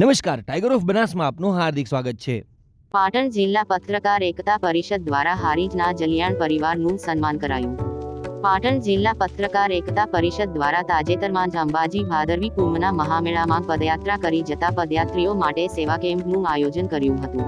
નમસ્કાર tiger of બનાસમાં આપનું હાર્દિક સ્વાગત છે. પાટણ જિલ્લા પત્રકાર એકતા પરિષદ દ્વારા હારીજના જલિયાણ પરિવારનું સન્માન કરાયું. પાટણ જિલ્લા પત્રકાર એકતા પરિષદ દ્વારા તાજેતરમાં જ અંબાજી ભાદરવી કુંભના મહામેળામાં પદયાત્રા કરી જતા પદયાત્રીઓ માટે સેવા કેમ્પનું આયોજન કર્યું હતું.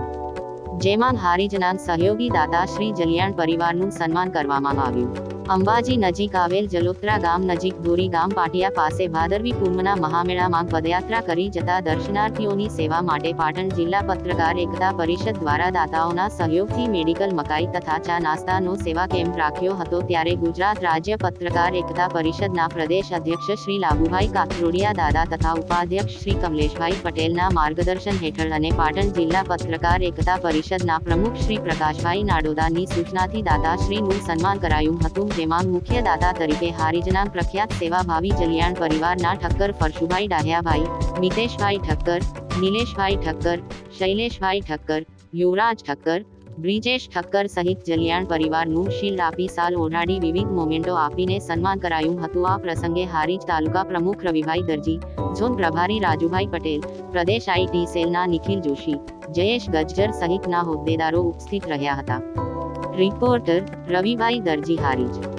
જેમાં હારીજના સહયોગી દાતા શ્રી જલિયાણ પરિવારનું સન્માન કરવામાં આવ્યું. અંબાજી નજીક આવેલ જલોત્રા ગામ નજીક ધોરી ગામ પાટિયા પાસે ભાદરવી પૂર્ણના મહામેળામાં પદયાત્રા કરી જતા દર્શનાર્થીઓની સેવા માટે પાટણ જિલ્લા પત્રકાર એકતા પરિષદ દ્વારા દાતાઓના સહયોગથી મેડિકલ મકાઈ તથા ચા નાસ્તાનો સેવા કેમ્પ રાખ્યો હતો ત્યારે ગુજરાત રાજ્ય પત્રકાર એકતા પરિષદના પ્રદેશ અધ્યક્ષ શ્રી લાભુભાઈ કાથરોડિયા, દાદા તથા ઉપાધ્યક્ષ શ્રી કમલેશભાઈ પટેલના માર્ગદર્શન હેઠળ અને પાટણ જિલ્લા પત્રકાર એકતા પરિષદના પ્રમુખ શ્રી પ્રકાશભાઈ નાડોદાની સૂચનાથી દાદાશ્રીનું સન્માન કરાયું હતું. જેમાં મુખ્ય દાતા તરીકે હારીજના પ્રખ્યાત સેવાભાવી જલિયાણ પરિવારના ઠક્કર ફરશુભાઈ ડાહ્યાભાઈ, મિતેશભાઈ ઠક્કર, નિલેશભાઈ ઠક્કર શૈલેષભાઈ ઠક્કર, યુવરાજ ઠક્કર, બ્રિજેશ ઠક્કર સહિત જલિયાણ પરિવારનું શિલ્ડ આપી સાલ ઓઢાડી વિવિધ મોમેન્ટો આપીને સન્માન કરાયું હતું. આ પ્રસંગે હારીજ તાલુકા પ્રમુખ રવિભાઈ દરજી, ઝોન પ્રભારી રાજુભાઈ પટેલ, પ્રદેશ આઈટી સેલના નિખિલ જોશી, જયેશ ગજ્જર સહિતના હોદ્દેદારો ઉપસ્થિત રહ્યા હતા. રિપોર્ટર રવિભાઈ દરજી હારીજ